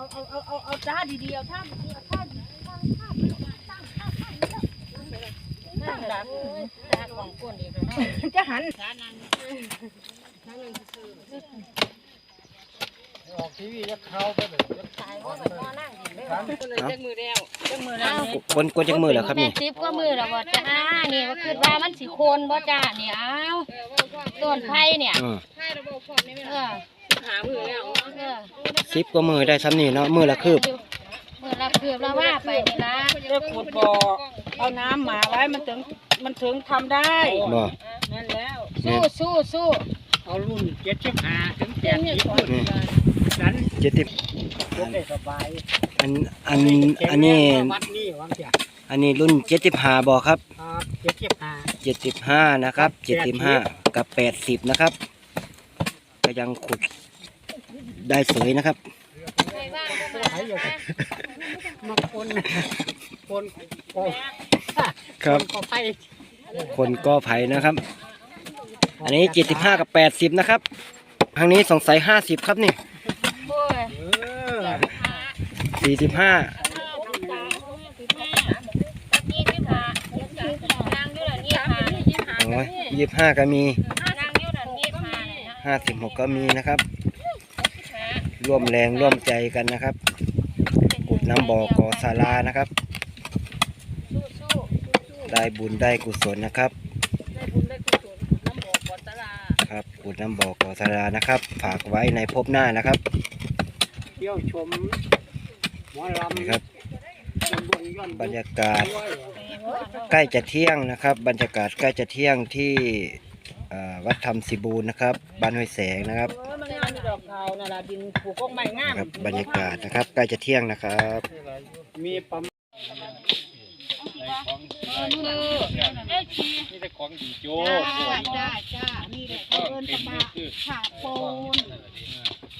เอาเอาเอาเอาเอาจ้าดีๆเอาท่าดีๆเอาท่าดีๆท่าท่าท่าท่าท่าท่าท่าแบบจ้าของก้นอีกแล้วจะหันออกทีวีจะเข้าไปเลยจะตายเพราะไปนอนนั่งกินเลยขันจักมือแล้วจักมือแล้วบนกวจักมือแล้วครับนี่ซิบก็มือแล้วบ่จ้านี่ก็คือว่ามันสิโคนบ่จ้านี่เอาต้นไผ่เนี่ยอืมเออ หามือแล้วเออสิบกว่ามือได้ซ้ำนี่เนาะมือละคืบมือละคืบแล้วว่าไปนี่ละเลิกขุดบ่อเอาน้ำหมาไว้มันถึงมันถึงทำได้บ่นั่นแล้วสู้สู้สู้เอารุ่นเจ็ดสิบห้าถึงแปดสิบนี่ดันเจ็ดสิบรถได้สบายอันอันอันนี้วัดนี่วางเสียอันนี้รุ่นเจ็ดสิบห้าบ่ครับครับเจ็ดสิบห้าเจ็ดสิบห้านะครับเจ็ดสิบห้ากับแปดสิบนะครับก็ยังขุด ได้สวยนะครับไปว่างก็มาใช้อยู่มาคนคนโอ้ครับก็ไปคนกอไผ่นะครับ อันนี้เจ็ดสิบห้ากับแปดสิบนะครับทางนี้สงสัยห้าสิบครับนี่โอ้ยเออสี่สิบห้ายี่สิบห้านางอยู่ละยี่สิบห้าโอ้ยยี่สิบห้าก็มีนางอยู่ละยี่สิบห้าเนี่ยนะห้าสิบหกก็มีนะครับ ร่วมแรงร่วมใจกันนะครับขุดน้ำบ่อกอศาลานะครับสู้สู้ได้บุญได้กุศลนะครับ ได้บุญได้กุศลน้ำบ่อก่อนตลาครับขุดน้ำบ่อกอศาลานะครับ ฝากไว้ในภพหน้านะครับเที่ยวชมหมอลำนี่ครับตำบลย้อนบรรยากาศใกล้จะเที่ยงนะครับ บรรยากาศใกล้จะเที่ยงที่เอ่อ วัดธรรมศิบูรณ์นะครับ บ้านห้วยแสงนะครับเออมันงามมีดอกขาวน่ะล่ะดินปลูกกงไม้งามนะครับ บรรยากาศนะครับใกล้จะเที่ยงนะครับ มีปั๊มคือมีแต่ของดีโจ้จ้าจ้านี่แหละเอิ้นตะบะขาโปน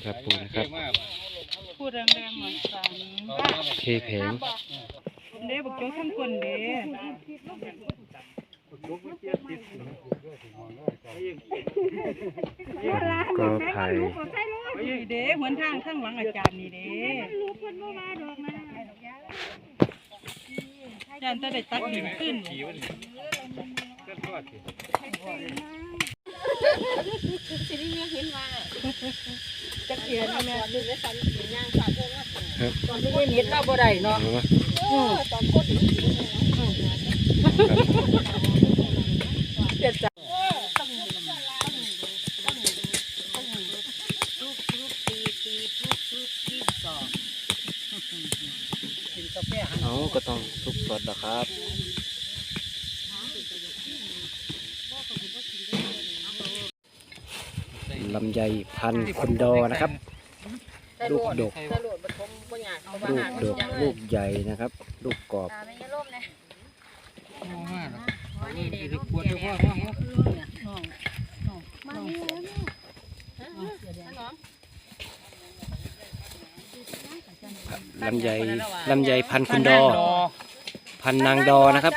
ครับปูนะครับพูดแรงๆเหมือนกันเทแผงเด้บอกโจ้ทั้งคนเด้ ก็ไผ่นี่เด้หวนทางข้างหลังอาจารย์นี่เด้อาจารย์จะได้ตัดหินขึ้นจักเกียนแม่ดึงได้สันกินย่างฝากพวกว่าตอนที่ไม่มิดเราบ่ได้เนาะอ๋อตอนโคตรเจ็ดจ้ะ กินกาแฟหัน เอาก็ต้องทุกสดนะครับลำไยพันคนดอนะครับ ลูกดกรุปปฐมบ่อยากเอามาลูกดกลูกใหญ่นะครับ ลูกกรอบ ตาไม่ย ล่มเลยมาแล้วอ๋อนี่เด็กปวดหัวหัวมานี่แล้วเนี่ยขนมลำไยลำไยพันธุ์คนดอ พันธุ์นางดอนะครับ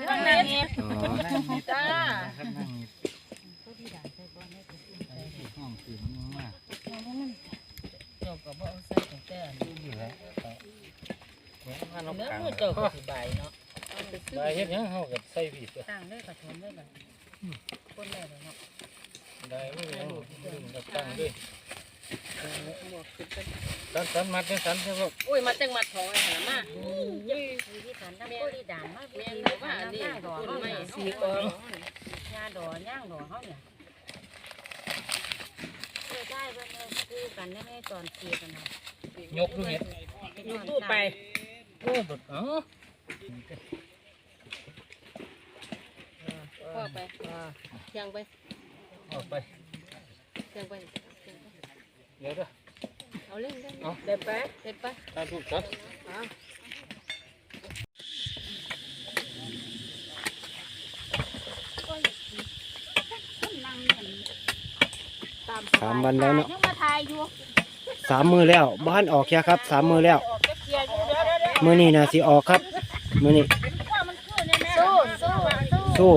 จ้านั่งนี่อ๋อจ้าห้องสีมันมากเจ้าก็บ่เอาใส่ตั้งแต่เนื้อมือเจ้าก็สิบายเนาะไปเฮ็ดหยังเฮาก็ใส่ผิดตั้งได้กระทมได้กันคนแรกเลยเนาะได้บ่ยังดึงก็ตั้งด้วย สันสันมัดเนี่ยสันใช่บ่อุ้ยมาจังมัดทองไอ้หามาที่ขันน้ำโคดีด่านมาแม่พี่นที่ว่าขันนี่น้ำย่างดอกต้เขานไม้เนี่ยสีกองยาดอกย่างดอกเขาเนี่ยเคยได้เพื่อนคือกันได้ไหมตอนเกียกันนะยกดูเฮ็ดอยู่ตู้ไปโอ้บดเอ้าพ่อไปเที่ยงไปเอาไปเที่ยงไป เดี๋ยวเด้อเอาเล่นได้เอาเด็ดไปเด็ดไปตาถูกครับสามวันแล้วเนาะยังมาทายอยู่สามมือแล้วบ้านออกแค่ครับสามมือแล้วออกจะเคลียร์อยู่เดี๋ยวเดี๋ยวเดี๋ยวมือนี้นะสิออกครับมือนี้สู้สู้สู้สู้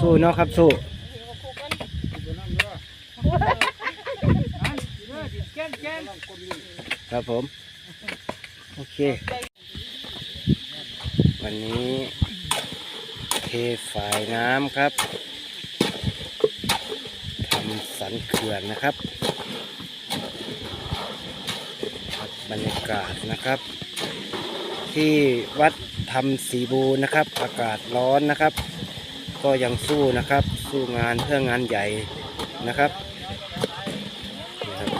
สู้เนาะครับสู้ ครับผม โอเค วันนี้เทฝายน้ำครับทำสันเขื่อนนะครับ บรรยากาศนะครับ ที่วัดธรรมศรีบูนะครับ อากาศร้อนนะครับ ก็ยังสู้นะครับ สู้งานเพื่องานใหญ่นะครับนี่ครับ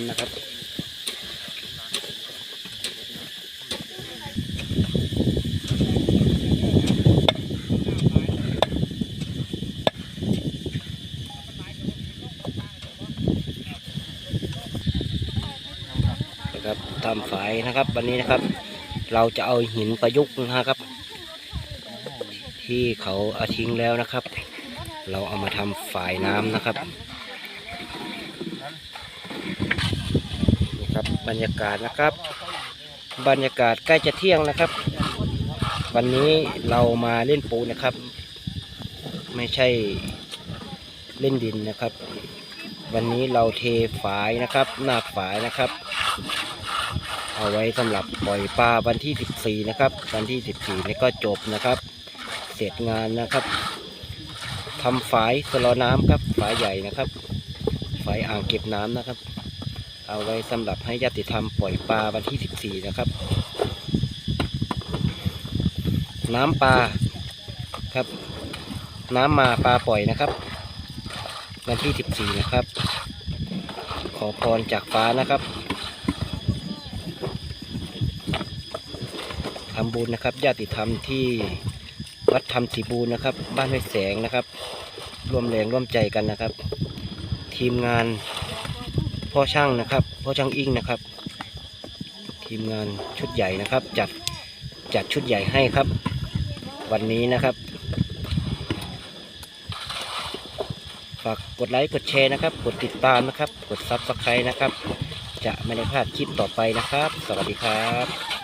ฝายน้ำนะครับ นะครับทำฝายนะครับ วันนี้นะครับ เราจะเอาหินประยุกต์นะครับ ที่เขาเอาทิ้งแล้วนะครับ เราเอามาทำฝายน้ำนะครับ นี่ครับ บรรยากาศนะครับ บรรยากาศใกล้จะเที่ยงนะครับ วันนี้เรามาเล่นปูนะครับ ไม่ใช่เล่นดินนะครับ วันนี้เราเทฝายนะครับ หน้าฝายนะครับ เอาไว้สำหรับปล่อยปลาวันที่ 14 นะครับ วันที่ 14นี่ก็จบนะครับ เสร็จงานนะครับทำฝายสลอน้ำครับฝายใหญ่นะครับฝายอ่างเก็บน้ำนะครับ เอาไว้สำหรับให้ญาติธรรมปล่อยปลาวันที่ 14 นะครับ น้ำปลาครับ น้ำมาปลาปล่อยนะครับ วันที่ 14 นะครับ ขอพรจากฟ้านะครับทำบุญนะครับญาติธรรมที่วัดธรรมศีบูรณ์นะครับ บ้านห้วยแสงนะครับ ร่วมแรงร่วมใจกันนะครับ ทีมงาน พ่อช่างนะครับพ่อช่างอิงนะครับ ทีมงานชุดใหญ่นะครับ จัดจัดชุดใหญ่ให้ครับ วันนี้นะครับฝากกดไลค์กดแชร์นะครับ กดติดตามนะครับ กดซับสไครต์นะครับ จะไม่ได้พลาดคลิปต่อไปนะครับ สวัสดีครับ